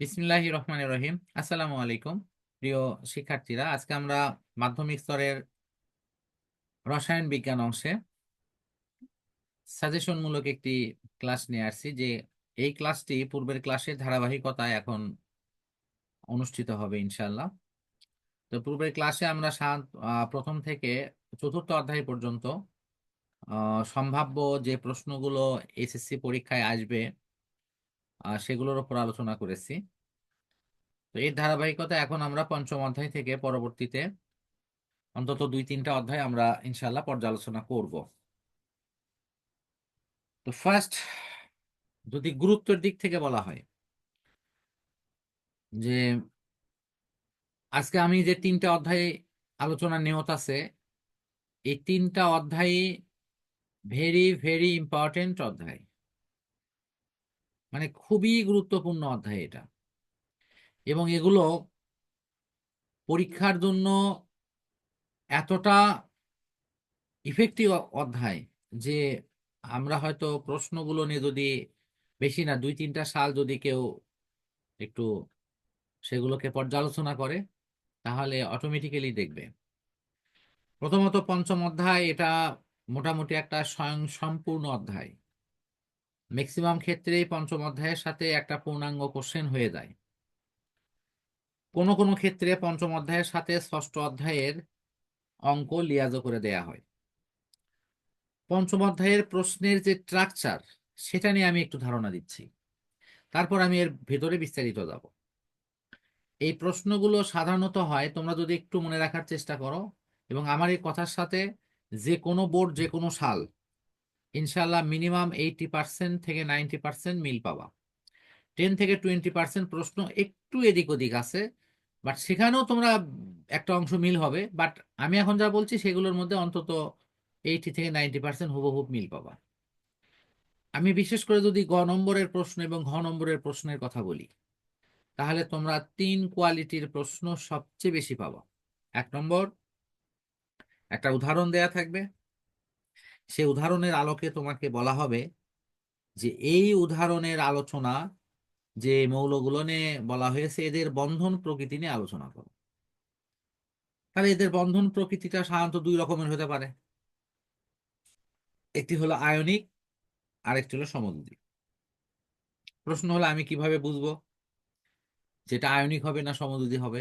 বিসমিল্লাহ রহমান রহিম। আসসালামু আলাইকুম, প্রিয় শিক্ষার্থীরা। আজকে আমরা মাধ্যমিক স্তরের রসায়ন বিজ্ঞান অংশে সাজেশনমূলক একটি ক্লাস নিয়ে আসছি, যে এই ক্লাসটি পূর্বের ক্লাসের ধারাবাহিকতায় এখন অনুষ্ঠিত হবে ইনশাল্লাহ তো পূর্বের ক্লাসে আমরা সাত প্রথম থেকে চতুর্থ অধ্যায় পর্যন্ত সম্ভাব্য যে প্রশ্নগুলো এসএসসি পরীক্ষায় আসবে সেগুলোর উপর আলোচনা করেছি। তো এর ধারাবাহিকতা এখন আমরা পঞ্চম অধ্যায় থেকে পরবর্তীতে অন্তত দুই তিনটা অধ্যায় আমরা ইনশাল্লাহ পর্যালোচনা করব। তো ফার্স্ট যদি গুরুত্বের দিক থেকে বলা হয় যে আজকে আমি যে তিনটা অধ্যায় আলোচনা নিয়ত আছে, এই তিনটা অধ্যায় ভেরি ভেরি ইম্পর্টেন্ট অধ্যায়। মানে খুবই গুরুত্বপূর্ণ অধ্যায় এটা। এবং এগুলো পরীক্ষার জন্য এতটা ইফেক্টিভ অধ্যায় যে আমরা হয়তো প্রশ্নগুলো নিয়ে যদি বেশি না, দুই তিনটা সাল যদি কেউ একটু সেগুলোকে পর্যালোচনা করে, তাহলে অটোমেটিক্যালি দেখবে। প্রথমত পঞ্চম অধ্যায় এটা মোটামুটি একটা স্বয়ং সম্পূর্ণ অধ্যায়। ম্যাক্সিমাম ক্ষেত্রেই পঞ্চম অধ্যায়ের সাথে একটা পূর্ণাঙ্গ কোশ্চেন হয়ে যায়। কোনো কোনো ক্ষেত্রে পঞ্চম অধ্যায়ের সাথে ষষ্ঠ অধ্যায়ের অঙ্ক লিয়াজও করে দেয়া হয়। পঞ্চম অধ্যায়ের প্রশ্নের যে স্ট্রাকচার সেটা নিয়ে আমি একটু ধারণা দিচ্ছি। তারপর আমি এর ভেতরে বিস্তারিত যাব। এই প্রশ্নগুলো সাধারণত হয়, তোমরা যদি একটু মনে রাখার চেষ্টা করো এবং আমার এই কথার সাথে যে কোনো বোর্ড যে কোনো সাল ইনশাল্লাহ মিনিমাম এইটি পার্সেন্ট থেকে নাইনটি পার্সেন্ট মিল পাবা। টেন থেকে টোয়েন্টি পার্সেন্ট প্রশ্ন একটু এদিক ওদিক আছে, বাট সেখানেও তোমরা একটা অংশ মিল হবে। বাট আমি এখন যা বলছি সেগুলোর মধ্যে অন্তত এইটি থেকে নাইনটি পার্সেন্ট হুবহুব মিল পাবা। আমি বিশেষ করে যদি গ নম্বরের প্রশ্ন এবং ঘ নম্বরের প্রশ্নের কথা বলি, তাহলে তোমরা তিন কোয়ালিটির প্রশ্ন সবচেয়ে বেশি পাবা। এক নম্বর, একটা উদাহরণ দেয়া থাকবে। সে উদাহরণের আলোকে তোমাকে বলা হবে যে এই উদাহরণের আলোচনা যে মৌলগুলো নিয়ে বলা হয়েছে, এদের বন্ধন প্রকৃতি নিয়ে আলোচনা করো। তাহলে এদের বন্ধন প্রকৃতিটা সাধারণত দুই রকমের হতে পারে। একটি হলো আয়নিক, আরেকটি হলো সমদ্বী। প্রশ্ন হলো, আমি কীভাবে বুঝব যেটা আয়নিক হবে না সমদ্বী হবে?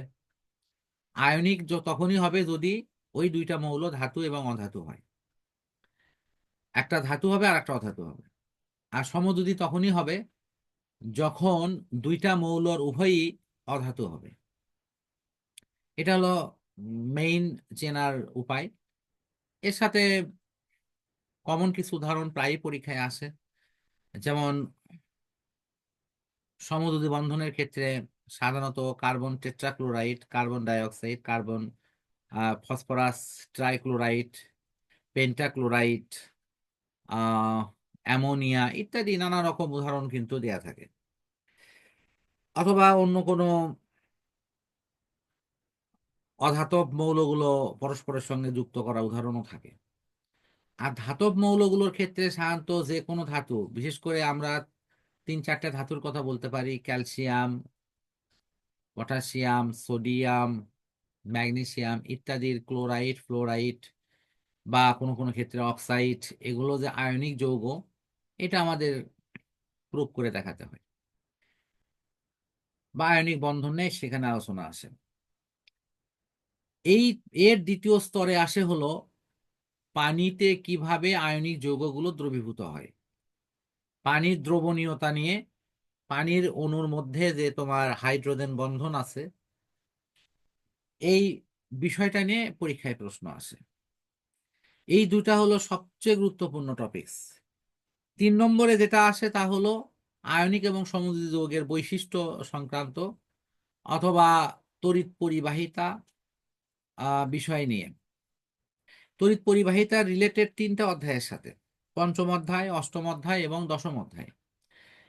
আয়নিক তখনই হবে যদি ওই দুইটা মৌল ধাতু এবং অধাতু হয়। একটা ধাতু হবে আর একটা অধাতু হবে। আর সমদ্যুতি তখনই হবে, যখন দুইটা মৌলর উভয়ই অধাতু হবে। এটা হলো মেইন চেনার উপায়। এর সাথে কমন কিছু উদাহরণ প্রায়ই পরীক্ষায় আসে। যেমন সমদ্যুতি বন্ধনের ক্ষেত্রে সাধারণত carbon tetrachloride, carbon dioxide, carbon phosphorus, trichloride, pentachloride ammonia ইত্যাদি নানা রকম উদাহরণ কিন্তু দেয়া থাকে। অথবা অন্য কোনো অধাতব মৌলগুলো পরস্পরের সঙ্গে যুক্ত করা উদাহরণও থাকে। আর ধাতব মৌলগুলোর ক্ষেত্রে সাধারণত যে কোনো ধাতু, বিশেষ করে আমরা তিন চারটে ধাতুর কথা বলতে পারি, ক্যালসিয়াম, পটাশিয়াম, সোডিয়াম, ম্যাগনেসিয়াম ইত্যাদির ক্লোরাইড, ফ্লোরাইড বা কোনো কোনো ক্ষেত্রে অক্সাইড এগুলো যে আয়নিক যৌগ, এটা আমাদের প্রুভ করে দেখাতে হয়। বা আয়নিক বন্ধন সেখানে আলোচনা আসে। এই, এর দ্বিতীয় স্তরে আসে হলো পানিতে কীভাবে আয়নিক যৌগগুলো দ্রবীভূত হয়। পানির দ্রবণীয়তা নিয়ে, পানির অণুর মধ্যে যে তোমার হাইড্রোজেন বন্ধন আছে, এই বিষয়টা নিয়ে পরীক্ষায় প্রশ্ন আসে। এই দুটা হলো সবচেয়ে গুরুত্বপূর্ণ টপিকস তিন নম্বরে যেটা আসে তা হলো আয়নিক এবং সমুদ্র যৌগের বৈশিষ্ট্য সংক্রান্ত অথবা তড়িৎ পরিবাহিতা বিষয় নিয়ে। তড়িৎ পরিবাহিতা রিলেটেড তিনটা অধ্যায়ের সাথে, পঞ্চম অধ্যায়, অষ্টম অধ্যায় এবং দশম অধ্যায়।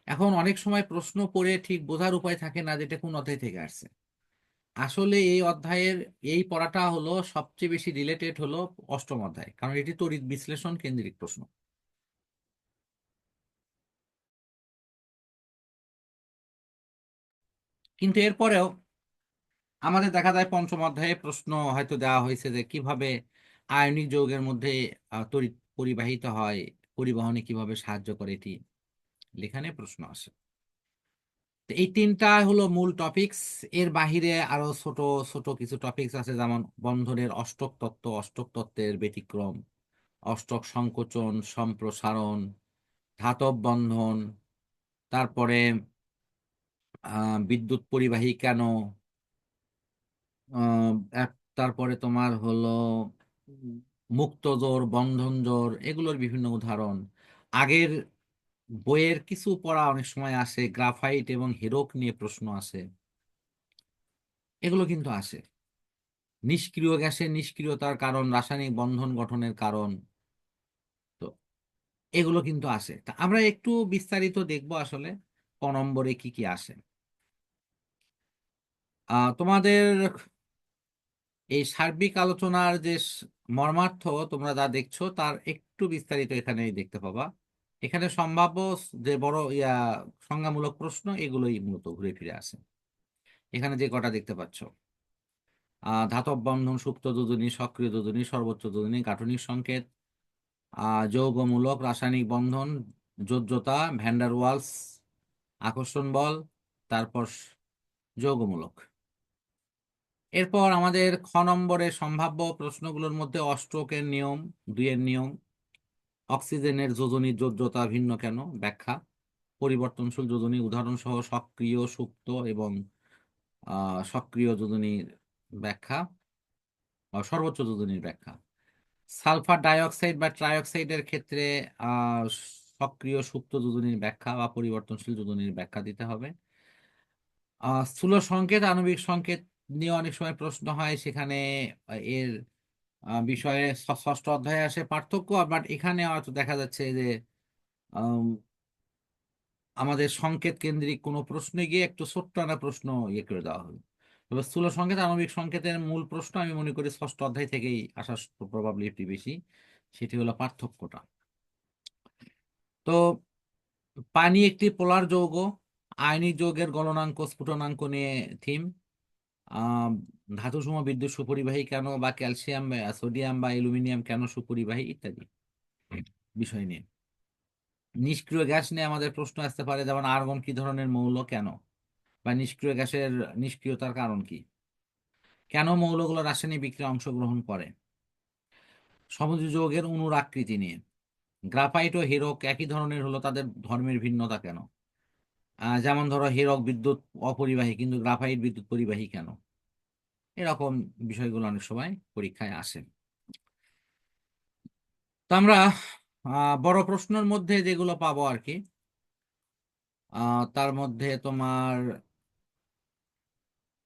এখন অনেক সময় প্রশ্ন পড়ে ঠিক বোঝার উপায় থাকে না যেটা কোন অধ্যায় থেকে আসছে। আসলে এই অধ্যায়ের, এই পড়াটা হলো সবচেয়ে বেশি রিলেটেড হলো অষ্টম অধ্যায়, কারণ এটি তড়িৎ বিশ্লেষণ কেন্দ্রিক প্রশ্ন। কিন্তু এরপরেও আমাদের দেখা যায় পঞ্চম অধ্যায়ে প্রশ্ন হয়তো দেওয়া হয়েছে যে কীভাবে আয়নিক যৌগের মধ্যে তড়িৎ পরিবাহিত হয়, পরিবহনে কীভাবে সাহায্য করে এটি, লেখানে প্রশ্ন আসে। এই তিনটা হলো মূল টপিকস এর বাহিরে আরও ছোট ছোট কিছু টপিকস আছে যেমন বন্ধনের অষ্টক তত্ত্ব অষ্টক তত্ত্বের ব্যতিক্রম অষ্টক সংকোচন সম্প্রসারণ ধাতব বন্ধন তারপরে বিদ্যুৎ পরিবাহী কেন তারপরে তোমার হলো উম, মুক্ত জোর বন্ধন জোর এগুলোর বিভিন্ন উদাহরণ। আগের বইয়ের কিছু পড়া অনেক সময় আসে, গ্রাফাইট এবং হিরোক নিয়ে প্রশ্ন আসে। এগুলো কিন্তু আসে। নিষ্ক্রিয় গ্যাসের নিষ্ক্রিয়তার কারণ, রাসায়নিক বন্ধন গঠনের কারণ, তো এগুলো কিন্তু আসে। তা আমরা একটু বিস্তারিত দেখব আসলে ক নম্বরে কি কি আসে। তোমাদের এই সার্বিক আলোচনার যে মর্মার্থ তোমরা যা দেখছ তার একটু বিস্তারিত এখানে দেখতে পাবা। এখানে সম্ভাব্য যে বড়, ইয়া, সংজ্ঞামূলক প্রশ্ন এগুলোই মূলত ঘুরে ফিরে আসে। এখানে যে কটা দেখতে পাচ্ছ? ধাতব বন্ধন, সুপ্ত যোজনী, সক্রিয় যোজনী, সর্বোচ্চ যোজনী, গাঠনিক সংকেত যৌগমূলক, রাসায়নিক বন্ধন, যোজ্যতা ভ্যান্ডার ওয়ালস, আকর্ষণ বল, তারপর যৌগমূলক। এরপর আমাদের খ নম্বরে সম্ভাব্য প্রশ্নগুলোর মধ্যে অষ্টকের নিয়ম, দুইয়ের নিয়ম অক্সিজেনের যোজনী যোজ্যতা ভিন্ন কেন? ব্যাখ্যা, পরিবর্তনশীল যোজনী উদাহরণ সহ সক্রিয়, সুপ্ত এবং সক্রিয় যোজনীর ব্যাখ্যা সর্বোচ্চ যোজনীর ব্যাখ্যা। সালফার ডাইঅক্সাইড বা ট্রাইঅক্সাইডের ক্ষেত্রে সক্রিয়, সুপ্ত যোজনীর ব্যাখ্যা বা পরিবর্তনশীল যোজনীর ব্যাখ্যা দিতে হবে। স্থূল সংকেত, আণবিক সংকেত নিয়ে অনেক সময় প্রশ্ন হয়। সেখানে, এর বিষয়ে ষষ্ঠ অধ্যায়ে আসে পার্থক্য, বাট এখানে হয়তো দেখা যাচ্ছে যে আমাদের সংকেত কেন্দ্রিক কোনো প্রশ্নে গিয়ে একটু ছোট্ট একটা প্রশ্ন ইয়ে করে দেওয়া হলো। তবে স্থূল সংকেত, আণবিক সংকেতের মূল প্রশ্ন আমি মনে করি ষষ্ঠ অধ্যায় থেকেই আসার প্রবাবিলিটি বেশি, সেটি হলো পার্থক্যটা। তো, পানি একটি পোলার যৌগ, আয়নিক যৌগের গলনাঙ্ক, স্ফুটনাঙ্ক নিয়ে থিম। ধাতুসম বিদ্যুৎ সুপরিবাহী কেন বা ক্যালসিয়াম বা সোডিয়াম বা অ্যালুমিনিয়াম কেন সুপরিবাহী ইত্যাদি বিষয় নিয়ে। নিষ্ক্রিয় গ্যাস নিয়ে আমাদের প্রশ্ন আসতে পারে যেমন আর্গন কি ধরনের মৌল কেন? বা নিষ্ক্রিয় গ্যাসের নিষ্ক্রিয়তার কারণ কি? কেন মৌলগুলো রাসায়নিক বিক্রিয়ায় অংশগ্রহণ করে? সমুদ্র যৌগের অনুর আকৃতি নিয়ে। গ্রাফাইট ও হীরক একই ধরনের হলো তাদের ধর্মের ভিন্নতা কেন? আহ, যেমন ধরো হীরক বিদ্যুৎ অপরিবাহী কিন্তু গ্রাফাইট বিদ্যুৎ পরিবাহী কেন? এরকম বিষয়গুলো অনেক সময় পরীক্ষায় আসে। তো আমরা বড় প্রশ্নের মধ্যে যেগুলো পাবো আর কি তার মধ্যে তোমার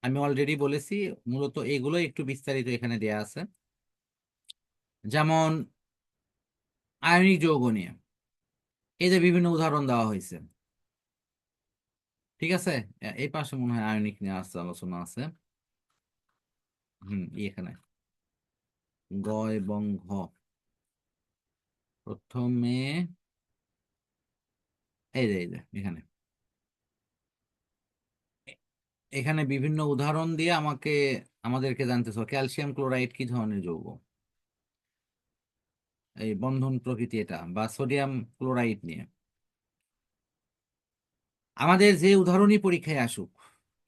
আমি অলরেডি বলেছি, মূলত এগুলো একটু বিস্তারিত এখানে দেয়া আছে। যেমন, আয়নিক যৌগ নিয়ে। এই যে বিভিন্ন উদাহরণ দেওয়া হয়েছে। ঠিক আছে? এই পাশে মনে হয় আয়নিক নিয়ে আছে আলোচনা আছে। এখানে গ এবং ঘ। প্রথমে এই যে এই যে, এখানে। এখানে বিভিন্ন উদাহরণ দিয়ে আমাকে, আমাদেরকে জানতে হবে, ক্যালসিয়াম ক্লোরাইড কি ধরনের যৌগ? এই বন্ধন প্রকৃতি এটা, বা সোডিয়াম ক্লোরাইড নিয়ে। আমাদের যে উদাহরণই পরীক্ষায় আসুক,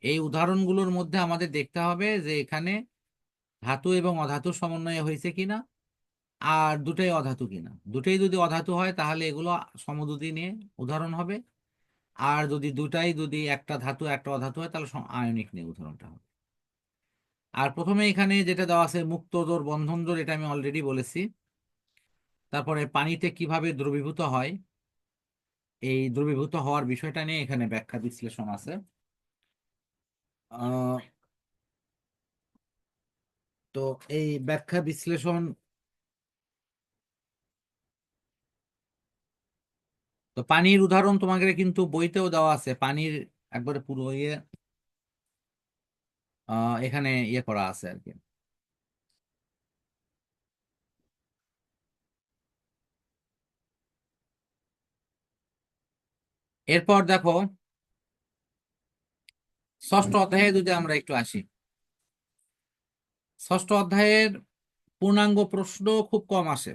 এই উদাহরণগুলোর মধ্যে আমাদের দেখতে হবে যে এখানে ধাতু এবং অধাতু সমন্বয়ে হয়েছে কিনা? আর দুটোই অধাতু কিনা? দুটোই যদি অধাতু হয়, তাহলে এগুলো সমদ্যুতি নিয়ে উদাহরণ হবে। আর যদি দুটাই যদি একটা ধাতু, একটা অধাতু হয়, তাহলে আয়নিক নিয়ে উদাহরণটা হবে। আর প্রথমে এখানে যেটা দেওয়া আছে, মুক্ত জোর বন্ধন জোর এটা আমি অলরেডি বলেছি। তারপরে পানিতে কীভাবে দ্রবীভূত হয়? এই দ্রবীভূত হওয়ার বিষয়টা নিয়ে এখানে ব্যাখ্যা বিশ্লেষণ আছে। তো এই ব্যাখ্যা বিশ্লেষণ তো পানির উদাহরণ তোমাকে কিন্তু বইতেও দেওয়া আছে। পানির একবারে পুরো ইয়ে এখানে ইয়ে করা আছে আর কি। এরপর দেখো, ষষ্ঠ অধ্যায়ে যদি আমরা একটু আসি। ষষ্ঠ অধ্যায়ের পূর্ণাঙ্গ প্রশ্ন খুব কম আসে।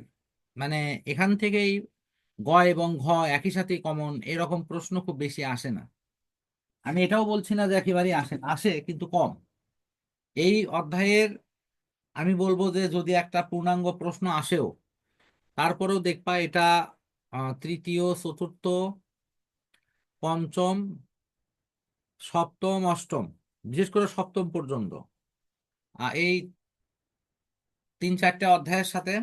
মানে এখান থেকেই গ এবং ঘ একই সাথে কমন এরকম প্রশ্ন খুব বেশি আসে না। আমি এটাও বলছি না যে একেবারেই আসে আসে কিন্তু কম। এই অধ্যায়ের আমি বলব যে যদি একটা পূর্ণাঙ্গ প্রশ্ন আসেও, তারপরেও দেখবা এটা তৃতীয়, চতুর্থ, পঞ্চম, সপ্তম, অষ্টম, বিশেষ করে সপ্তম পর্যন্ত। এই তিন চারটে অধ্যায়ের সাথে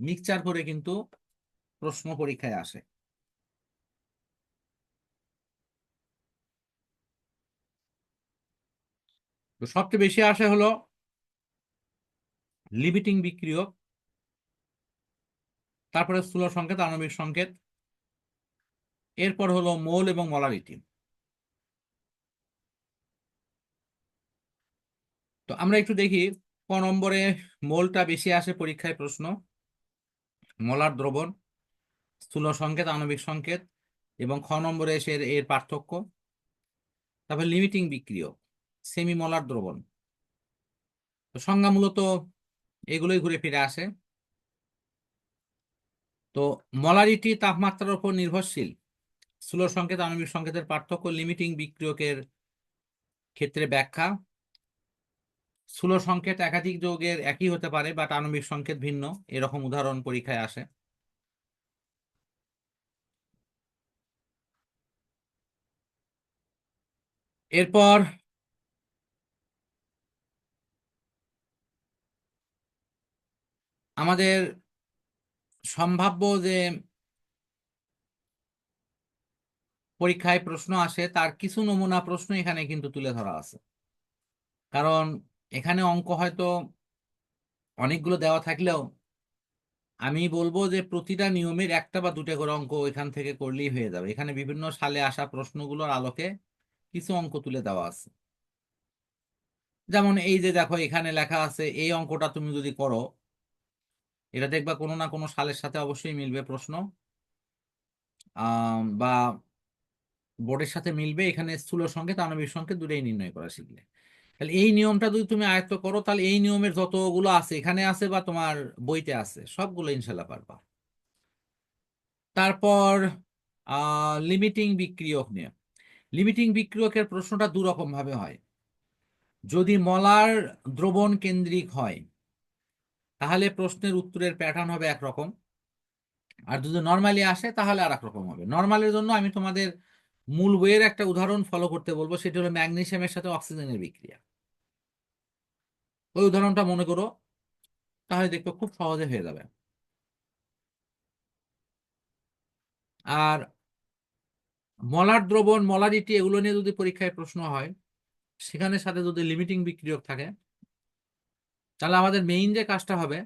মিক্সচার করে কিন্তু প্রশ্ন পরীক্ষায় আসে। তো সবচেয়ে বেশি আসে হলো লিমিটিং বিক্রিয়ক, তারপরে স্থূল সংকেত, আণবিক সংকেত, এরপর হলো মোল এবং মলারিটি তো আমরা একটু দেখি ক নম্বরে মোলটা বেশি আসে পরীক্ষায় প্রশ্ন। মোলার দ্রবণ, স্থূল সংকেত, আণবিক সংকেত এবং খ নম্বরে এসে এর- পার্থক্য। তারপর লিমিটিং বিক্রিয়ক সেমি মোলার দ্রবণ। তো সংজ্ঞা মূলত এগুলোই ঘুরে ফিরে আসে। তো মলারিটি তাপমাত্রার উপর নির্ভরশীল, স্থূল সংকেত, আণবিক সংকেতের পার্থক্য, লিমিটিং বিক্রিয়কের ক্ষেত্রে ব্যাখ্যা। স্থূল সংকেত একাধিক যৌগের একই হতে পারে বাট আণবিক সংকেত ভিন্ন, এরকম উদাহরণ পরীক্ষায় আসে। এরপর আমাদের সম্ভাব্য যে পরীক্ষায় প্রশ্ন আসে, তার কিছু নমুনা প্রশ্ন এখানে কিন্তু তুলে ধরা আছে। কারণ এখানে অঙ্ক হয়তো অনেকগুলো দেওয়া থাকলেও আমি বলব যে প্রতিটা নিয়মের একটা বা দুটা করে অঙ্ক এখান থেকে করলেই হয়ে যাবে। এখানে বিভিন্ন সালে আসা প্রশ্নগুলোর আলোকে কিছু অঙ্ক তুলে দেওয়া আছে। যেমন এই যে দেখো, এখানে লেখা আছে, এই অঙ্কটা তুমি যদি করো, এটা দেখবা কোনো না কোনো সালের সাথে অবশ্যই মিলবে প্রশ্ন। বা বোর্ডের সাথে মিলবে, এখানে স্থূল সংকেত আণবিক সংকেত দুটোই নির্ণয় করা শিখলে। তাহলে এই নিয়মটা যদি তুমি আয়ত্ত করো, তাহলে এই নিয়মের যতগুলো আছে, এখানে আছে বা তোমার বইতে আছে, সবগুলো ইনশাল্লাহ পারবা। তারপর লিমিটিং বিক্রিয়ক নিয়ে লিমিটিং বিক্রিয়কের প্রশ্নটা দু রকম ভাবে হয়। যদি মলার দ্রবণ কেন্দ্রিক হয়, তাহলে প্রশ্নের উত্তরের প্যাটার্ন হবে একরকম। আর যদি নর্মালি আসে, তাহলে আর রকম হবে নর্মালের জন্য আমি তোমাদের মূল বইয়ের একটা উদাহরণ ফলো করতে বলব, সেটা হলো ম্যাগনেশিয়ামের সাথে অক্সিজেনের বিক্রিয়া। ওই উদাহরণটা মনে করো, তাহলে দেখবে খুব সহজে হয়ে যাবে। আর মলার দ্রবণ, মলারিটি এগুলো নিয়ে যদি পরীক্ষায় প্রশ্ন হয়, সেখানে সাথে যদি লিমিটিং বিক্রিয়ক থাকে, তাহলে আমাদের মেইন যে কাজটা হবে,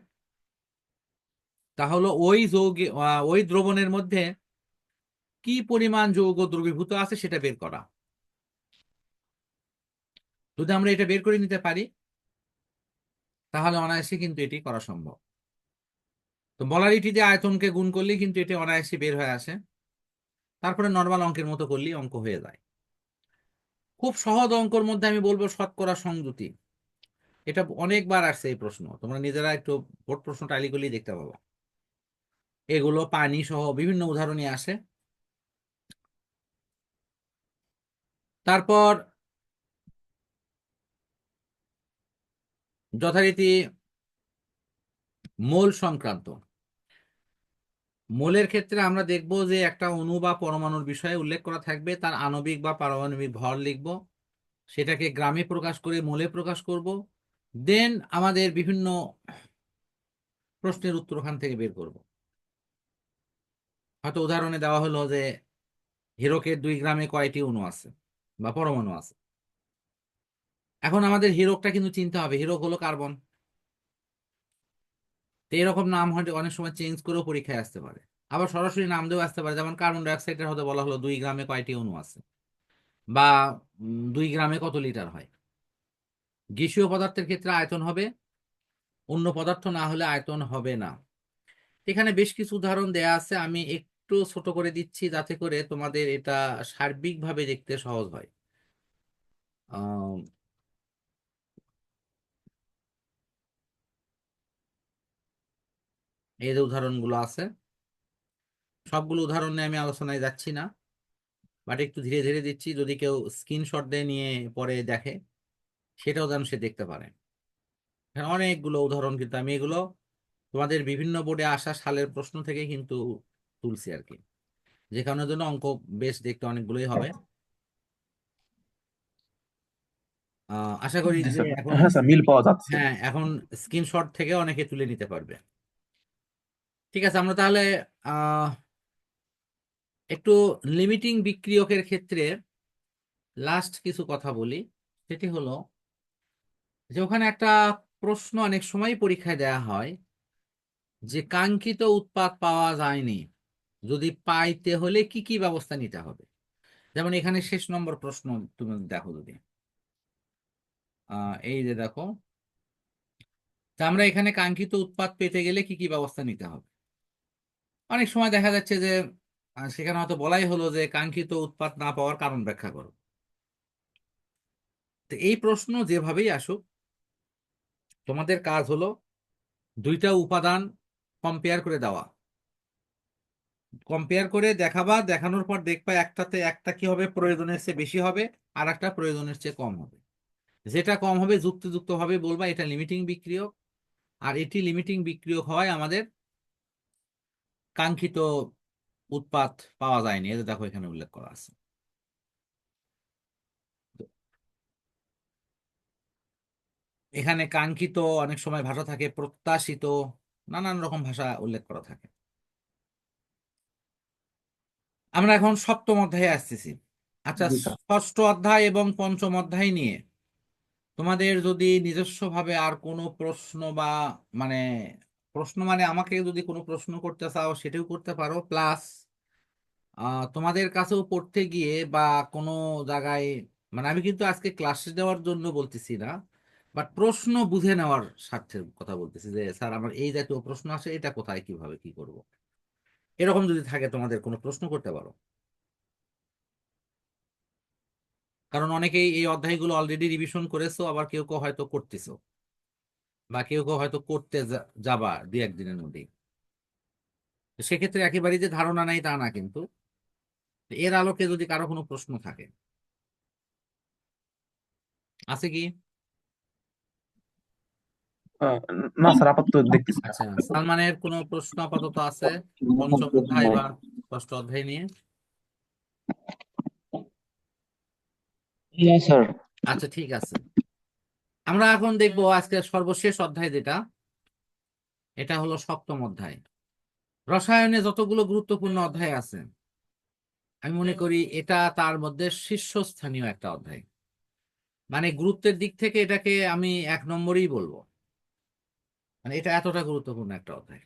তা হলো ওই যৌগে ওই দ্রবণের মধ্যে কি পরিমাণ যৌগ দ্রবীভূত আছে সেটা বের করা। যদি আমরা এটা বের করে নিতে পারি তাহলে অনায়াসে কিন্তু এটি করা সম্ভব। তো মলারিটি দিয়ে আয়তনকে গুণ করলেই কিন্তু এটি অনায়াসে বের হয়ে আসে। তারপরে নর্মাল অঙ্কের মতো করলেই অঙ্ক হয়ে যায়। খুব সহজ অঙ্কর মধ্যে আমি বলব শতকরা সংযুতি। এটা অনেকবার আসছে এই প্রশ্ন। তোমরা নিজেরা একটু বোর্ড প্রশ্ন টালি করলেই দেখতে পাবো। এগুলো পানি সহ বিভিন্ন উদাহরণই আসে। তারপর যথারীতি মোল সংক্রান্ত। মোলের ক্ষেত্রে আমরা দেখব যে একটা অণু বা পরমাণুর বিষয়ে উল্লেখ করা থাকবে, তার আণবিক বা পারমাণবিক ভর লিখব, সেটাকে গ্রামে প্রকাশ করে মোলে প্রকাশ করব, দেন আমাদের বিভিন্ন প্রশ্নের উত্তর ওখান থেকে বের করব। হয়তো উদাহরণে দেওয়া হলো যে হিরোকের দুই গ্রামে কয়টি অণু আছে বা পরমাণু আছে? এখন আমাদের হিরোকটা কিন্তু চিনতে হবে। হিরোক হলো কার্বন। এরকম নাম হয় অনেক সময় চেঞ্জ করেও পরীক্ষায় আসতে পারে। আবার সরাসরি নাম দিয়েও আসতে পারে। যেমন কার্বন ডাইঅক্সাইডের হতে বলা হলো দুই গ্রামে কয়টি অণু আছে? বা দুই গ্রামে কত লিটার হয়? গ্যাসীয় পদার্থের ক্ষেত্রে আয়তন হবে। অন্য পদার্থ না হলে আয়তন হবে না। এখানে বেশ কিছু উদাহরণ দেয়া আছে। আমি একটু ছোট করে দিচ্ছি যাতে করে তোমাদের এটা সার্বিকভাবে দেখতে সহজ হয়। এই যে উদাহরণগুলো আছে সবগুলো উদাহরণ নিয়ে আমি আলোচনায় যাচ্ছি না বাট একটু ধীরে ধীরে দিচ্ছি। যদি কেউ স্ক্রিনশট দিয়ে নিয়ে পরে দেখে সেটাও যেন সে দেখতে পারে। অনেকগুলো উদাহরণ কিন্তু আমি এগুলো তোমাদের বিভিন্ন বোর্ডে আসা সালের প্রশ্ন থেকে কিন্তু তুলছি আর কি। যে কারণের জন্য অঙ্ক বেশ দেখতে অনেকগুলোই হবে। আশা করি এখন হ্যাঁ মিল পাওয়া যাচ্ছে। হ্যাঁ এখন স্ক্রিনশট থেকে অনেকে তুলে নিতে পারবে। ঠিক আছে, আমরা তাহলে একটু লিমিটিং বিক্রিয়কের ক্ষেত্রে লাস্ট কিছু কথা বলি। সেটি হলো যে ওখানে একটা প্রশ্ন অনেক সময় পরীক্ষায় দেয়া হয় যে কাঙ্ক্ষিত উৎপাদ পাওয়া যায়নি, যদি পাইতে হলে কি কি ব্যবস্থা নিতে হবে? যেমন এখানে শেষ নম্বর প্রশ্ন তুমি দেখো যদি। এই যে দেখো আমরা এখানে কাঙ্ক্ষিত উৎপাদ পেতে গেলে কি কি ব্যবস্থা নিতে হবে? অনেক সময় দেখা যাচ্ছে যে সেখানে হয়তো বলাই হলো যে, কাঙ্ক্ষিত উৎপাদ না পাওয়ার কারণ ব্যাখ্যা করো। তো এই প্রশ্ন যেভাবেই আসুক, তোমাদের কাজ হলো দুইটা উপাদান কম্পেয়ার করে দেওয়া। কম্পেয়ার করে দেখাবা, দেখানোর পর দেখবা একটাতে একটা কি হবে, প্রয়োজনের চেয়ে বেশি হবে, আর একটা প্রয়োজনের চেয়ে কম হবে। যেটা কম হবে, যুক্তিযুক্ত হবে বলবা, এটা লিমিটিং বিক্রিয়ক, আর এটি লিমিটিং বিক্রিয়ক হয় আমাদের কাঙ্ক্ষিত উৎপাদ পাওয়া যায়নি এটা দেখো এখানে উল্লেখ করা আছে। এখানে কাঙ্ক্ষিত অনেক সময় ভাষা থাকে প্রত্যাশিত নানান রকম ভাষা উল্লেখ করা থাকে। আমরা এখন সপ্তম অধ্যায়ে আসতেছি। আচ্ছা ষষ্ঠ অধ্যায় এবং পঞ্চম অধ্যায় নিয়ে তোমাদের যদি নিজস্বভাবে আর কোনো প্রশ্ন বা মানে প্রশ্ন মানে আমাকে যদি কোনো প্রশ্ন করতে চাও, সেটাও করতে পারো। প্লাস তোমাদের কাছেও পড়তে গিয়ে বা কোনো জায়গায় মানে আমি কিন্তু আজকে ক্লাস দেওয়ার জন্য বলতেছি না বাট প্রশ্ন বুঝে নেওয়ার স্বার্থের কথা বলতেছি যে, স্যার, আমার এই জাতীয় প্রশ্ন আসে এটা কোথায়, কীভাবে, কি করব? এরকম যদি থাকে, তোমাদের কোনো প্রশ্ন করতে পারো। কারণ অনেকেই এই অধ্যায়গুলো অলরেডি রিভিশন করেছ, আবার কেউ কেউ হয়তো করতেছো। বা কেউ কেউ হয়তো করতে যাবা দুই একদিনের মধ্যেই। সেক্ষেত্রে একেবারেই যে ধারণা নাই তা না কিন্তু। এর আলোকে যদি কারও কোনো প্রশ্ন থাকে। আছে কি? না স্যার আপাতত দেখতেছি। আচ্ছা সালমানের কোনো প্রশ্ন আপাতত আছে? পঞ্চম অধ্যায় বা ষষ্ঠ অধ্যায় নিয়ে? স্যার। আচ্ছা ঠিক আছে। আমরা এখন দেখব আজকে সর্বশেষ অধ্যায় যেটা এটা হলো সপ্তম অধ্যায়। রসায়নে যতগুলো গুরুত্বপূর্ণ অধ্যায় আছে আমি মনে করি এটা তার মধ্যে শীর্ষস্থানীয় একটা অধ্যায়। মানে গুরুত্বের দিক থেকে এটাকে আমি এক নম্বরেই বলব। মানে এটা এতটা গুরুত্বপূর্ণ একটা অধ্যায়।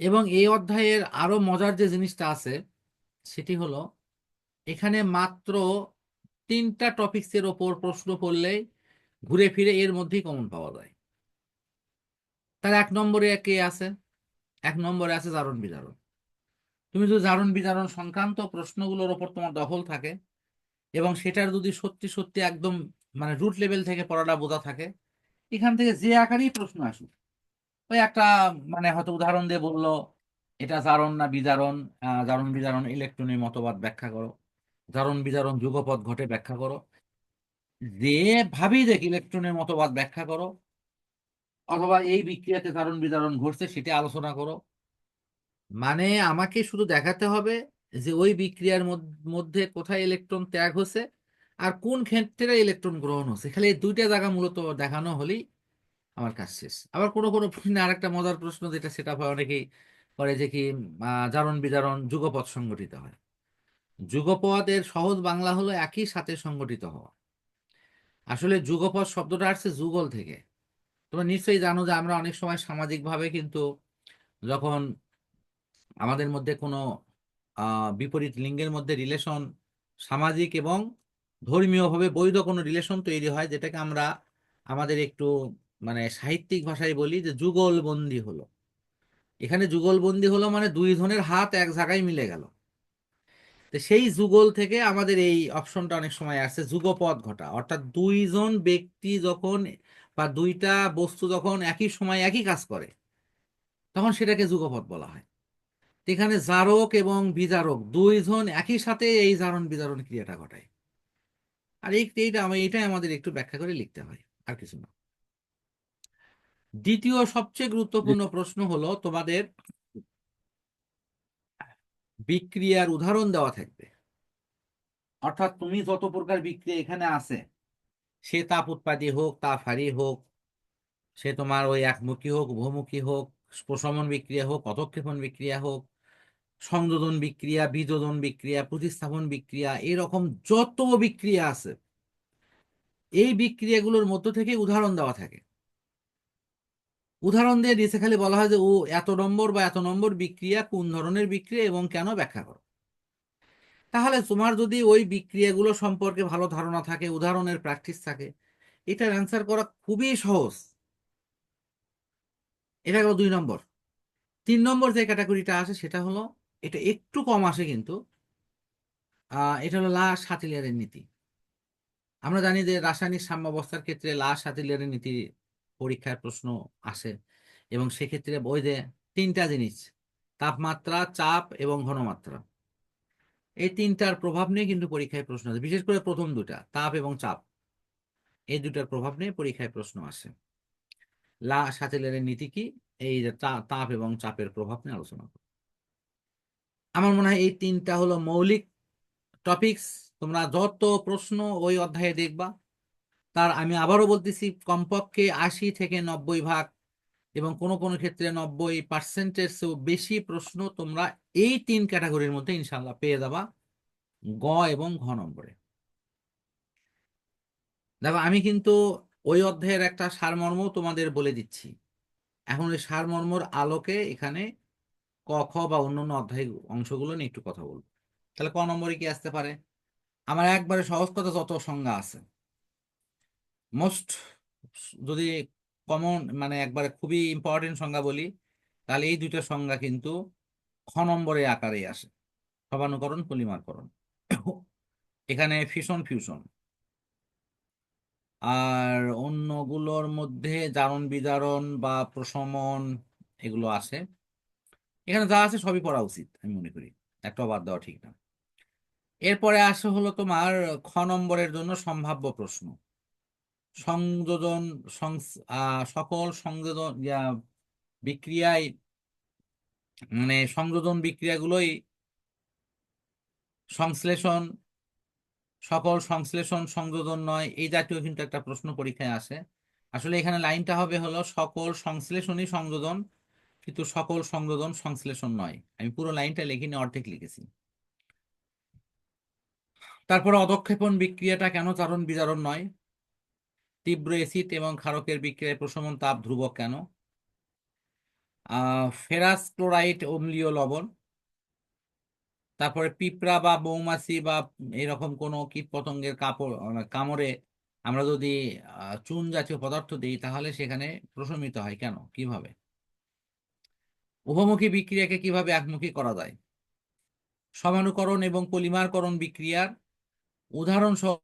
এবং এই অধ্যায়ের আরও মজার যে জিনিসটা আছে সেটি হলো এখানে মাত্র তিনটা টপিকসের ওপর প্রশ্ন করলেই ঘুরে ফিরে এর মধ্যেই কমন পাওয়া যায়। তার এক নম্বরে কে আছে? এক নম্বরে আছে জারণ বিজারণ। তুমি যদি জারণ বিজারণ সংক্রান্ত প্রশ্নগুলোর ওপর তোমার দখল থাকে এবং সেটার যদি সত্যি সত্যি একদম মানে রুট লেভেল থেকে পড়াটা বোঝা থাকে, এখান থেকে যে আকারেই প্রশ্ন আসুক। ওই একটা মানে হয়তো উদাহরণ দিয়ে বলল, এটা জারণ না বিজারণ জারণ বিজারণ ইলেকট্রনের মতবাদ ব্যাখ্যা করো। জারণ বিজারণ যুগপথ ঘটে ব্যাখ্যা করো। যে ভাবেই দেখ ইলেকট্রনের মতবাদ ব্যাখ্যা করো। অথবা এই বিক্রিয়াতে জারণ বিজারণ ঘটছে সেটা আলোচনা করো। মানে আমাকে শুধু দেখাতে হবে যে ওই বিক্রিয়ার মধ্যে কোথায় ইলেকট্রন ত্যাগ হচ্ছে আর কোন ক্ষেত্রে ইলেকট্রন গ্রহণ হচ্ছে। খালি এই দুইটা জায়গা মূলত দেখানো হলেই আমার কাজ শেষ। আবার কোনো কোনো প্রশ্নে আরেকটা মজার প্রশ্ন যেটা সেটা হয়, অনেকেই করে যে কি জারণ বিদারণ যুগপৎ সংগঠিত হয়। যুগপৎ এর সহজ বাংলা হলো একই সাথে সংগঠিত হওয়া। আসলে যুগপৎ শব্দটা আসছে যুগল থেকে। তোমরা নিশ্চয়ই জানো যে আমরা অনেক সময় সামাজিকভাবে কিন্তু যখন আমাদের মধ্যে কোনো বিপরীত লিঙ্গের মধ্যে রিলেশন সামাজিক এবং ধর্মীয়ভাবে বৈধ কোনো রিলেশন তৈরি হয়, যেটাকে আমরা আমাদের একটু মানে সাহিত্যিক ভাষায় বলি যে যুগলবন্দি হলো। এখানে যুগলবন্দি হলো মানে দুই জনের হাত এক জায়গায় মিলে গেল। তো সেই যুগল থেকে আমাদের এই অপশনটা অনেক সময় আসছে যুগপৎ ঘটা। অর্থাৎ দুইজন ব্যক্তি যখন বা দুইটা বস্তু যখন একই সময় একই কাজ করে তখন সেটাকে যুগপৎ বলা হয়। এখানে জারক এবং বিজারক দুইজন একই সাথে এই জারণ বিজারণ ক্রিয়াটা ঘটায়। আর এইটা আমি এটাই আমাদের একটু ব্যাখ্যা করে লিখতে হয় আর কিছু না। দ্বিতীয় সবচেয়ে গুরুত্বপূর্ণ প্রশ্ন হলো তোমাদের বিক্রিয়ার উদাহরণ দেওয়া থাকবে। অর্থাৎ তুমি যত প্রকার বিক্রিয়া এখানে আছে, সে তাপ উৎপাদী হোক, তাপ হারি হোক, সে তোমার ওই একমুখী হোক উভমুখী হোক, প্রশমন বিক্রিয়া হোক পদক্ষেপণ বিক্রিয়া হোক, সংযোজন বিক্রিয়া, বিযোজন বিক্রিয়া, প্রতিস্থাপন বিক্রিয়া, এরকম যত বিক্রিয়া আছে, এই বিক্রিয়াগুলোর মধ্য থেকে উদাহরণ দেওয়া থাকে। উদাহরণ দিয়ে নিচে খালি বলা হয় যে, ও এত নম্বর বা এত নম্বর বিক্রিয়া কোন ধরনের বিক্রিয়া এবং কেন ব্যাখ্যা করো? তাহলে তোমার যদি ওই বিক্রিয়াগুলো সম্পর্কে ভালো ধারণা থাকে, উদাহরণের প্র্যাকটিস থাকে, এটার অ্যান্সার করা খুবই সহজ। এটা গেল দুই নম্বর। তিন নম্বর যে ক্যাটাগরিটা আসে সেটা হলো, এটা একটু কম আসে কিন্তু এটা হলো লা সাতিলিয়ারের নীতি। আমরা জানি যে রাসায়নিক সাম্যাবস্থার ক্ষেত্রে লা সাতিলিয়ারের নীতি পরীক্ষার প্রশ্ন আসে। এবং সেক্ষেত্রে ওই যে তিনটা জিনিস, তাপমাত্রা, চাপ এবং ঘনমাত্রা। এই তিনটার প্রভাব নিয়ে কিন্তু পরীক্ষায় প্রশ্ন আসে। বিশেষ করে প্রথম দুটা, তাপ এবং চাপ। এই দুটার প্রভাব নিয়ে পরীক্ষায় প্রশ্ন আসে। লা সাতিলিয়ারের নীতি কি? এই যে তাপ এবং চাপের প্রভাব নিয়ে আলোচনা করব। আমার মনে হয় এই তিনটা হলো মৌলিক টপিকস তোমরা যত প্রশ্ন ওই অধ্যায়ে দেখবা তার আমি আবারও বলতেছি, কমপক্ষে আশি থেকে নব্বই ভাগ এবং কোনো কোনো ক্ষেত্রে নব্বই পার্সেন্টের চেয়েও বেশি প্রশ্ন তোমরা এই তিন ক্যাটাগরির মধ্যে ইনশাল্লাহ পেয়ে যাবা গ এবং ঘ নম্বরে। দেখো, আমি কিন্তু ওই অধ্যায়ের একটা সারমর্ম তোমাদের বলে দিচ্ছি। এখন ওই সারমর্মর আলোকে এখানে ক, খ বা অন্যান্য অধ্যায় অংশগুলো নিয়ে একটু কথা বলব। তাহলে ক নম্বরে কি আসতে পারে? আমার একবারে সহজ কথা যত সংজ্ঞা আছে। মোস্ট যদি কমন মানে একবারে খুবই ইম্পর্টেন্ট সংজ্ঞা বলি, তাহলে এই দুইটা সংজ্ঞা কিন্তু খ নম্বরের আকারে আসে। সবানুকরণ, পলিমারকরণ। এখানে ফিশন ফিউশন আর অন্যগুলোর মধ্যে জারণ বিদারণ বা প্রশমন এগুলো আসে এখানে যা আছে সবই পড়া উচিত, আমি মনে করি। একটা বাদ দেওয়া ঠিক না। এরপরে আসে হলো তোমার খ নম্বরের জন্য সম্ভাব্য প্রশ্ন। সংযোজন সকল সংযোজন বিক্রিয়ায় মানে সংযোজন বিক্রিয়াগুলোই সংশ্লেষণ, সকল সংশ্লেষণ সংযোজন নয়, এই জাতীয় কিন্তু একটা প্রশ্ন পরীক্ষায় আসে। আসলে এখানে লাইনটা হবে হলো সকল সংশ্লেষণই সংযোজন, কিন্তু সকল সংযোজন সংশ্লেষণ নয়। আমি পুরো লাইনটা লিখিনি, অর্ধেক লিখেছি। তারপরে অধক্ষেপণ বিক্রিয়াটা কেন চারণ বিজারণ নয়? তীব্র এসিড এবং ক্ষারকের বিক্রিয়ায় প্রশমন তাপ ধ্রুবক কেন? ফেরাস ক্লোরাইড অম্লীয় লবণ। তারপরে পিঁপড়া বা মৌমাছি বা এরকম কোনো কীটপতঙ্গের কাপড় কামড়ে আমরা যদি চুন জাতীয় পদার্থ দিই, তাহলে সেখানে প্রশমিত হয় কেন? কীভাবে? উভমুখী বিক্রিয়াকে কীভাবে একমুখী করা যায়? সমানুকরণ এবং পলিমারকরণ বিক্রিয়ার উদাহরণ সহ